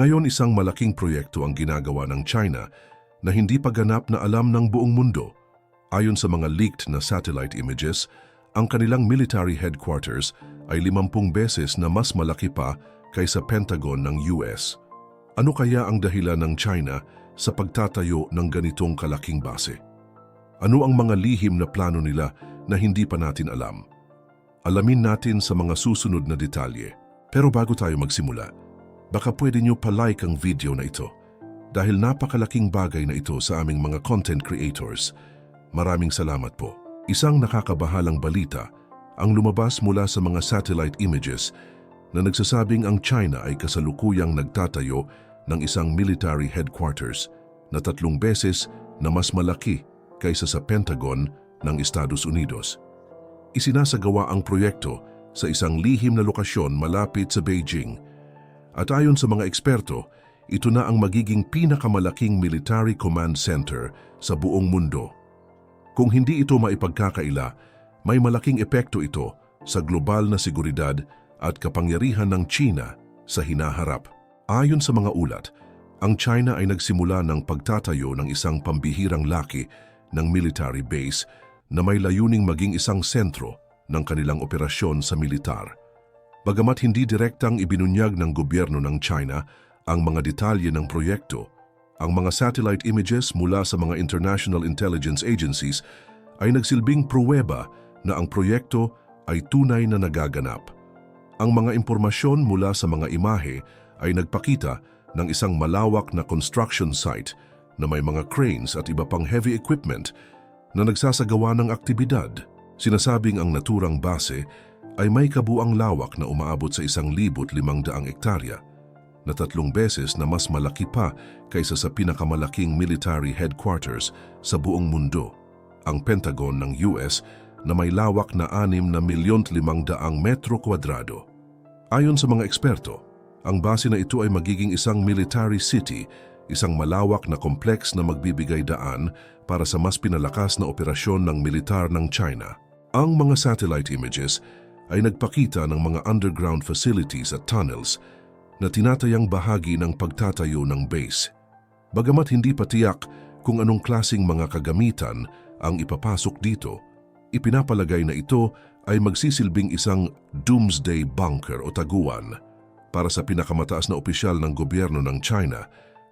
Ngayon isang malaking proyekto ang ginagawa ng China na hindi pa ganap na alam ng buong mundo. Ayon sa mga leaked na satellite images, ang kanilang military headquarters ay 50 beses na mas malaki pa kaysa Pentagon ng US. Ano kaya ang dahilan ng China sa pagtatayo ng ganitong kalaking base? Ano ang mga lihim na plano nila na hindi pa natin alam? Alamin natin sa mga susunod na detalye. Pero bago tayo magsimula, baka pwede nyo palike ang video na ito dahil napakalaking bagay na ito sa aming mga content creators. Maraming salamat po. Isang nakakabahalang balita ang lumabas mula sa mga satellite images na nagsasabing ang China ay kasalukuyang nagtatayo ng isang military headquarters na tatlong beses na mas malaki kaysa sa Pentagon ng Estados Unidos. Isinasagawa ang proyekto sa isang lihim na lokasyon malapit sa Beijing. At ayon sa mga eksperto, ito na ang magiging pinakamalaking military command center sa buong mundo. Kung hindi ito maipagkakaila, may malaking epekto ito sa global na seguridad at kapangyarihan ng China sa hinaharap. Ayon sa mga ulat, ang China ay nagsimula ng pagtatayo ng isang pambihirang laki ng military base na may layuning maging isang sentro ng kanilang operasyon sa militar. Bagamat hindi direktang ibinunyag ng gobyerno ng China ang mga detalye ng proyekto, ang mga satellite images mula sa mga international intelligence agencies ay nagsilbing pruweba na ang proyekto ay tunay na nagaganap. Ang mga impormasyon mula sa mga imahe ay nagpakita ng isang malawak na construction site na may mga cranes at iba pang heavy equipment na nagsasagawa ng aktibidad. Sinasabing ang naturang base ay may kabuang lawak na umaabot sa isang libot limang daang ektarya na tatlong beses na mas malaki pa kaysa sa pinakamalaking military headquarters sa buong mundo, ang Pentagon ng US na may lawak na 6 na milyon daang metro kwadrado. Ayon sa mga eksperto, ang base na ito ay magiging isang military city, isang malawak na kompleks na magbibigay daan para sa mas pinalakas na operasyon ng militar ng China. Ang mga satellite images ay nagpakita ng mga underground facilities at tunnels na tinatayang bahagi ng pagtatayo ng base. Bagamat hindi pa tiyak kung anong klasing mga kagamitan ang ipapasok dito, ipinapalagay na ito ay magsisilbing isang doomsday bunker o taguan para sa pinakamataas na opisyal ng gobyerno ng China,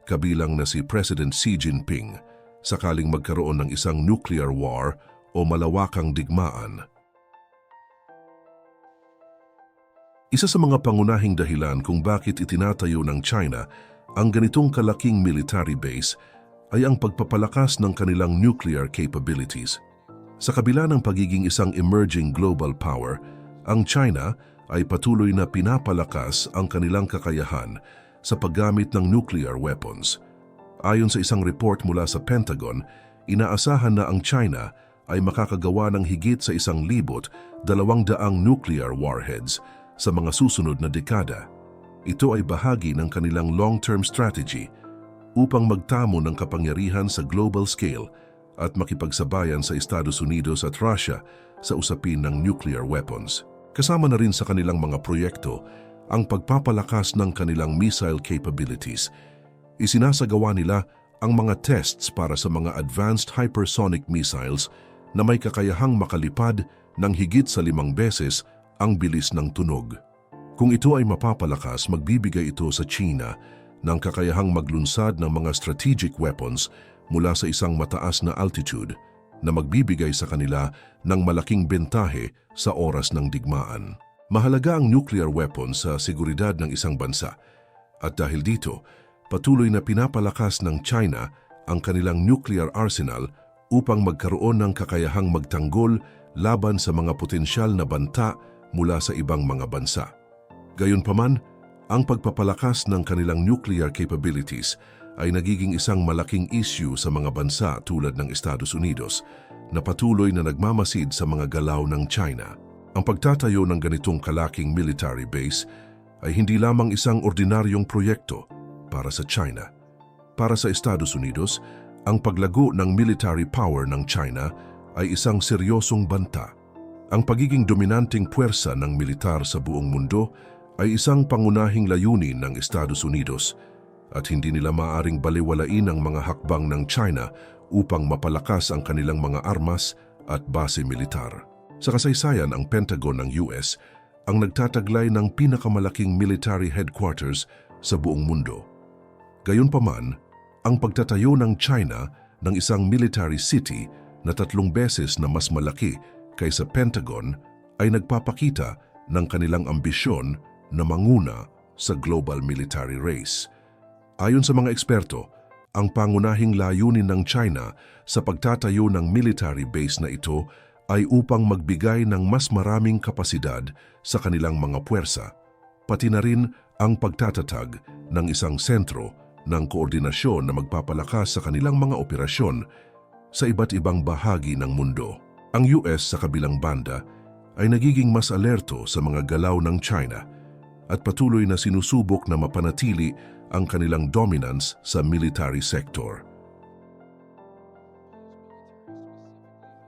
kabilang na si President Xi Jinping, sakaling magkaroon ng isang nuclear war o malawakang digmaan. Isa sa mga pangunahing dahilan kung bakit itinatayo ng China ang ganitong kalaking military base ay ang pagpapalakas ng kanilang nuclear capabilities. Sa kabila ng pagiging isang emerging global power, ang China ay patuloy na pinapalakas ang kanilang kakayahan sa paggamit ng nuclear weapons. Ayon sa isang report mula sa Pentagon, inaasahan na ang China ay makakagawa ng higit sa isang libot dalawang daang nuclear warheads sa mga susunod na dekada. Ito ay bahagi ng kanilang long-term strategy upang magtamo ng kapangyarihan sa global scale at makipagsabayan sa Estados Unidos at Russia sa usapin ng nuclear weapons. Kasama na rin sa kanilang mga proyekto ang pagpapalakas ng kanilang missile capabilities. Isinasagawa nila ang mga tests para sa mga advanced hypersonic missiles na may kakayahang makalipad ng higit sa limang beses ang bilis ng tunog. Kung ito ay mapapalakas, magbibigay ito sa China ng kakayahang maglunsad ng mga strategic weapons mula sa isang mataas na altitude na magbibigay sa kanila ng malaking bentahe sa oras ng digmaan. Mahalaga ang nuclear weapons sa seguridad ng isang bansa at dahil dito, patuloy na pinapalakas ng China ang kanilang nuclear arsenal upang magkaroon ng kakayahang magtanggol laban sa mga potensyal na banta mula sa ibang mga bansa. Gayunpaman, ang pagpapalakas ng kanilang nuclear capabilities ay nagiging isang malaking issue sa mga bansa tulad ng Estados Unidos na patuloy na nagmamasid sa mga galaw ng China. Ang pagtatayo ng ganitong kalaking military base ay hindi lamang isang ordinaryong proyekto para sa China. Para sa Estados Unidos, ang paglago ng military power ng China ay isang seryosong banta ang pagiging dominanting puwersa ng militar sa buong mundo ay isang pangunahing layunin ng Estados Unidos at hindi nila maaring baliwalain ang mga hakbang ng China upang mapalakas ang kanilang mga armas at base militar. Sa kasaysayan, ang Pentagon ng US ang nagtataglay ng pinakamalaking military headquarters sa buong mundo. Gayunpaman, ang pagtatayo ng China ng isang military city na tatlong beses na mas malaki kaysa Pentagon ay nagpapakita ng kanilang ambisyon na manguna sa global military race. Ayon sa mga eksperto, ang pangunahing layunin ng China sa pagtatayo ng military base na ito ay upang magbigay ng mas maraming kapasidad sa kanilang mga puwersa, pati na rin ang pagtatatag ng isang sentro ng koordinasyon na magpapalakas sa kanilang mga operasyon sa iba't ibang bahagi ng mundo. Ang US sa kabilang banda ay nagiging mas alerto sa mga galaw ng China at patuloy na sinusubok na mapanatili ang kanilang dominance sa military sector.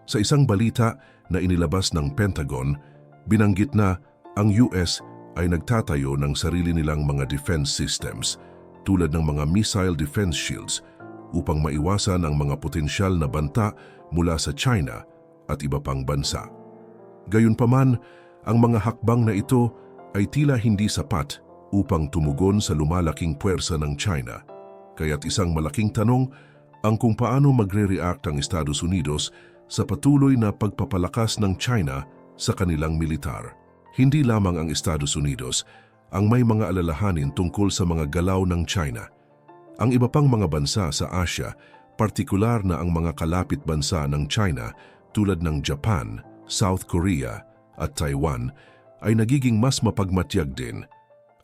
Sa isang balita na inilabas ng Pentagon, binanggit na ang US ay nagtatayo ng sarili nilang mga defense systems tulad ng mga missile defense shields upang maiwasan ang mga potensyal na banta mula sa China at iba pang bansa. Gayunpaman, ang mga hakbang na ito ay tila hindi sapat upang tumugon sa lumalaking puwersa ng China. Kaya't isang malaking tanong ang kung paano magre-react ang Estados Unidos sa patuloy na pagpapalakas ng China sa kanilang militar. Hindi lamang ang Estados Unidos ang may mga alalahanin tungkol sa mga galaw ng China. Ang iba pang mga bansa sa Asia, partikular na ang mga kalapit bansa ng China tulad ng Japan, South Korea at Taiwan ay nagiging mas mapagmatyag din.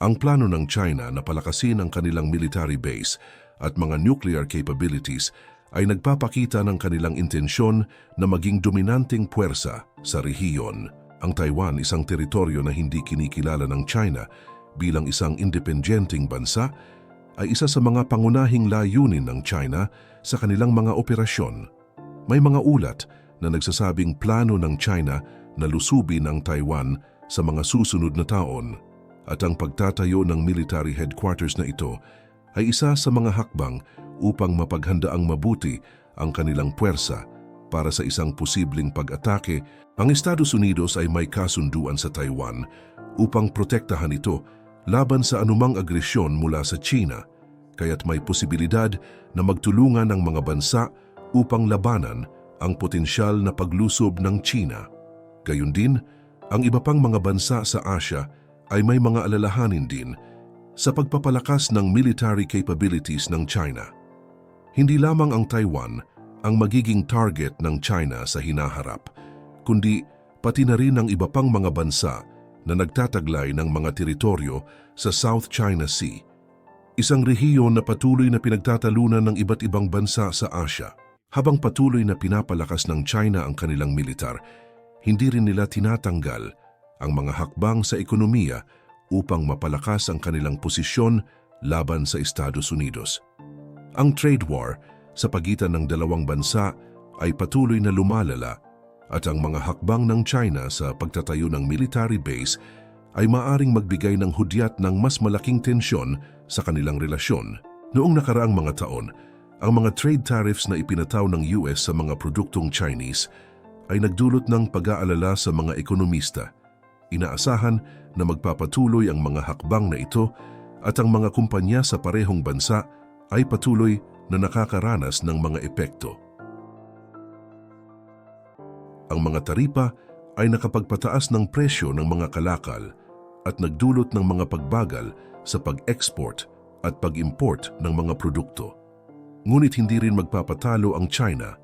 Ang plano ng China na palakasin ang kanilang military base at mga nuclear capabilities ay nagpapakita ng kanilang intensyon na maging dominanting puwersa sa rehiyon. Ang Taiwan, isang teritoryo na hindi kinikilala ng China bilang isang independenteng bansa, ay isa sa mga pangunahing layunin ng China sa kanilang mga operasyon. May mga ulat na nagsasabing plano ng China na lusubin ang Taiwan sa mga susunod na taon at ang pagtatayo ng military headquarters na ito ay isa sa mga hakbang upang mapaghandaang mabuti ang kanilang puwersa para sa isang posibleng pag-atake. Ang Estados Unidos ay may kasunduan sa Taiwan upang protektahan ito laban sa anumang agresyon mula sa China, kaya't may posibilidad na magtulungan ng mga bansa upang labanan ang potensyal na paglusob ng China. Gayun din, ang iba pang mga bansa sa Asia ay may mga alalahanin din sa pagpapalakas ng military capabilities ng China. Hindi lamang ang Taiwan ang magiging target ng China sa hinaharap, kundi pati na rin ang iba pang mga bansa na nagtataglay ng mga teritoryo sa South China Sea, isang rehiyon na patuloy na pinagtatalunan ng iba't ibang bansa sa Asia. Habang patuloy na pinapalakas ng China ang kanilang militar, hindi rin nila tinatanggal ang mga hakbang sa ekonomiya upang mapalakas ang kanilang posisyon laban sa Estados Unidos. Ang trade war sa pagitan ng dalawang bansa ay patuloy na lumalala at ang mga hakbang ng China sa pagtatayo ng military base ay maaring magbigay ng hudyat ng mas malaking tensyon sa kanilang relasyon. Noong nakaraang mga taon, ang mga trade tariffs na ipinataw ng US sa mga produktong Chinese ay nagdulot ng pag-aalala sa mga ekonomista. Inaasahan na magpapatuloy ang mga hakbang na ito at ang mga kumpanya sa parehong bansa ay patuloy na nakakaranas ng mga epekto. Ang mga taripa ay nakapagpataas ng presyo ng mga kalakal at nagdulot ng mga pagbagal sa pag-export at pag-import ng mga produkto. Ngunit hindi rin magpapatalo ang China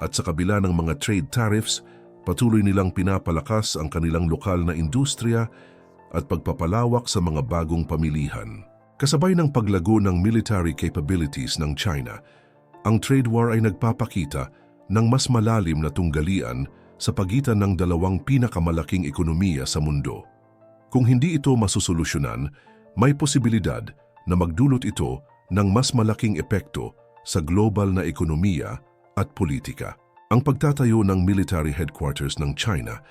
at sa kabila ng mga trade tariffs, patuloy nilang pinapalakas ang kanilang lokal na industriya at pagpapalawak sa mga bagong pamilihan. Kasabay ng paglago ng military capabilities ng China, ang trade war ay nagpapakita ng mas malalim na tunggalian sa pagitan ng dalawang pinakamalaking ekonomiya sa mundo. Kung hindi ito masusolusyonan, may posibilidad na magdulot ito ng mas malaking epekto sa global na ekonomiya at politika. Ang pagtatayo ng military headquarters ng China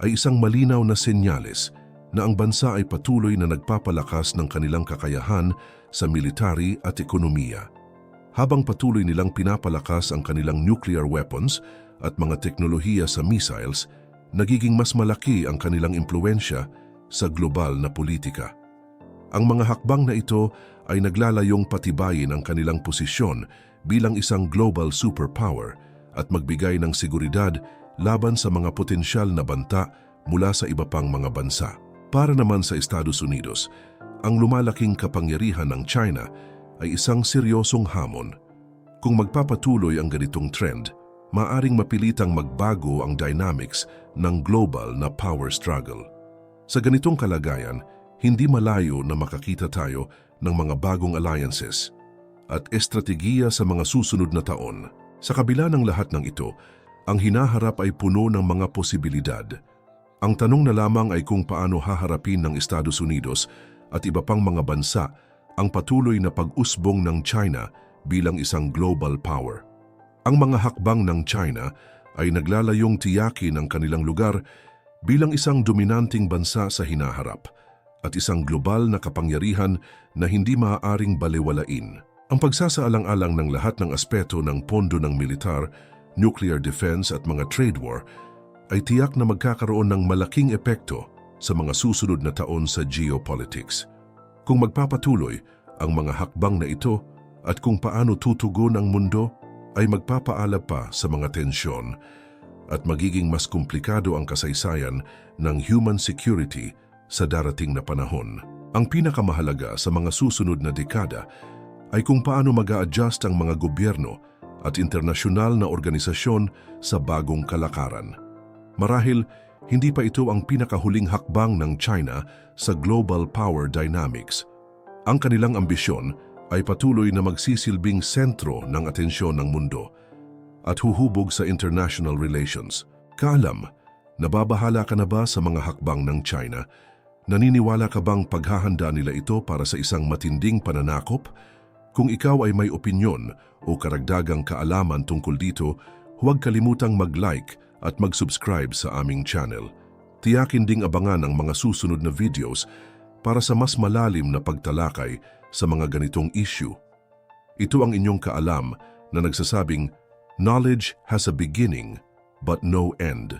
ay isang malinaw na senyales na ang bansa ay patuloy na nagpapalakas ng kanilang kakayahan sa military at ekonomiya. Habang patuloy nilang pinapalakas ang kanilang nuclear weapons at mga teknolohiya sa missiles, nagiging mas malaki ang kanilang impluensya sa global na politika. Ang mga hakbang na ito ay naglalayong patibayin ang kanilang posisyon bilang isang global superpower at magbigay ng seguridad laban sa mga potensyal na banta mula sa iba pang mga bansa. Para naman sa Estados Unidos, ang lumalaking kapangyarihan ng China ay isang seryosong hamon. Kung magpapatuloy ang ganitong trend, maaring mapilitang magbago ang dynamics ng global na power struggle. Sa ganitong kalagayan, hindi malayo na makakita tayo ng mga bagong alliances at estrategiya sa mga susunod na taon. Sa kabila ng lahat ng ito, ang hinaharap ay puno ng mga posibilidad. Ang tanong na lamang ay kung paano haharapin ng Estados Unidos at iba pang mga bansa ang patuloy na pag-usbong ng China bilang isang global power. Ang mga hakbang ng China ay naglalayong tiyakin ang kanilang lugar bilang isang dominanting bansa sa hinaharap at isang global na kapangyarihan na hindi maaaring baliwalain. Ang pagsasaalang-alang ng lahat ng aspeto ng pondo ng militar, nuclear defense at mga trade war ay tiyak na magkakaroon ng malaking epekto sa mga susunod na taon sa geopolitics. Kung magpapatuloy ang mga hakbang na ito at kung paano tutugon ang mundo, ay magpapaalab pa sa mga tensyon at magiging mas komplikado ang kasaysayan ng human security sa darating na panahon. Ang pinakamahalaga sa mga susunod na dekada ay kung paano mag adjust ang mga gobyerno at internasyonal na organisasyon sa bagong kalakaran. Marahil, hindi pa ito ang pinakahuling hakbang ng China sa global power dynamics. Ang kanilang ambisyon ay patuloy na magsisilbing sentro ng atensyon ng mundo at huhubog sa international relations. Kaalam, nababahala ka na ba sa mga hakbang ng China? Naniniwala ka bang paghahanda nila ito para sa isang matinding pananakop? Kung ikaw ay may opinyon o karagdagang kaalaman tungkol dito, huwag kalimutang mag-like at mag-subscribe sa aming channel. Tiyakin ding abangan ang mga susunod na videos para sa mas malalim na pagtalakay sa mga ganitong issue. Ito ang inyong kaalam na nagsasabing, Knowledge has a beginning but no end.